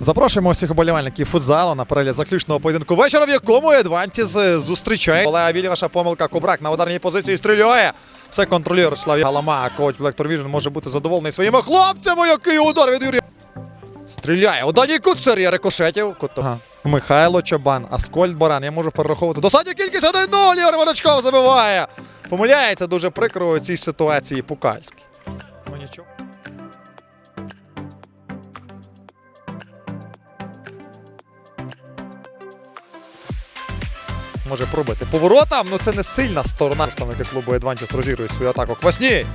Запрошуємо усіх оболівальників футзалу на перегляд заключного поєдинку вечора, в якому Едвантіз зустрічає. Олега Вільгаша помилка Кубрак на ударній позиції стріляє. Все контролює Рочслав Галама. Коуч Black Vision може бути задоволений своїми хлопцями. Який удар від Юрія. Стріляє. У Дані Кут серія рикошетів. Ага. Михайло Чобан, Аскольд Баран. Я можу перераховувати. Достатня кількість 1-0. Ігор Водочков забиває. Помиляється дуже прикро у цій ситуації Пукальський. Ну нічого. Може пробити поворотом. Ну це не сильна сторона. Представники клубу Едвантіс розігрують свою атаку. Квасні.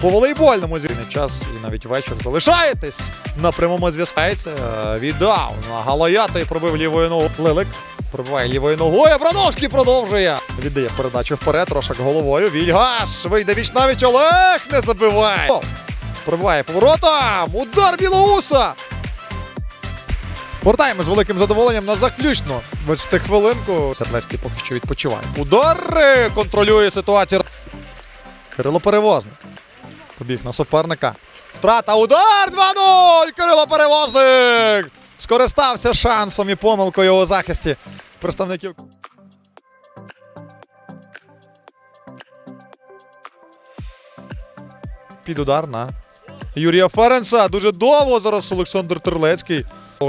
По волейбольному зрівний час і навіть вечір залишаєтесь на прямому зв'язку. Е, Віддав на Галаята пробив лівою ногою. Лилик пробиває лівою ногою. Абрановський продовжує. Віддає передачу вперед. Рошак головою. Вільгаш. Вийде віч навіть Олег не забиває. Пробиває поворотом. Удар Білоуса. Повертаємо з великим задоволенням на заключну 20 хвилинку. Терлецький поки що відпочиває. Удар контролює ситуацію. Кирило Перевозник. Побіг на суперника. Втрата. Удар 2-0! Кирило Перевозник! Скористався шансом і помилкою у захисті представників. Під удар на Юрія Ференса. Дуже довго зараз Олександр Терлецький.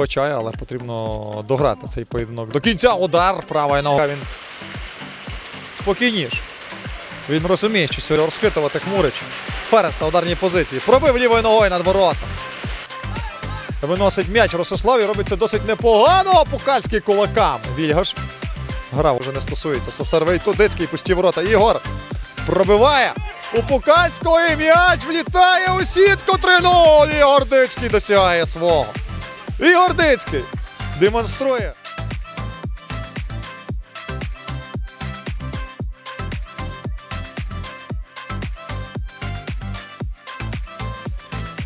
Чає, але потрібно дограти цей поєдинок. До кінця удар, права нога. Він спокійніше. Він розуміє, що сьогодні розхитувати Хмурич. Ференс на ударній позиції. Пробив лівою ногою над воротом. Виносить м'яч Ростислав і робить це досить непогано. Пукальський кулаками. Вільгаш. Гра вже не стосується. Совсервей Тудицький пусті ворота. Ігор пробиває. У Пукальського м'яч влітає у сітку 3-0. Ігор Дицький досягає свого. Ігор Дицький демонструє.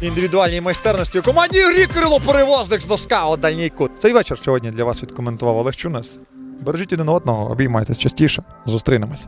Індивідуальній майстерності у команді грі Кирило Перевозник з доска у дальній кут. Цей вечір сьогодні для вас відкоментував Олег Чунес. Бережіть один одного, обіймайтесь частіше. Зустрінемось.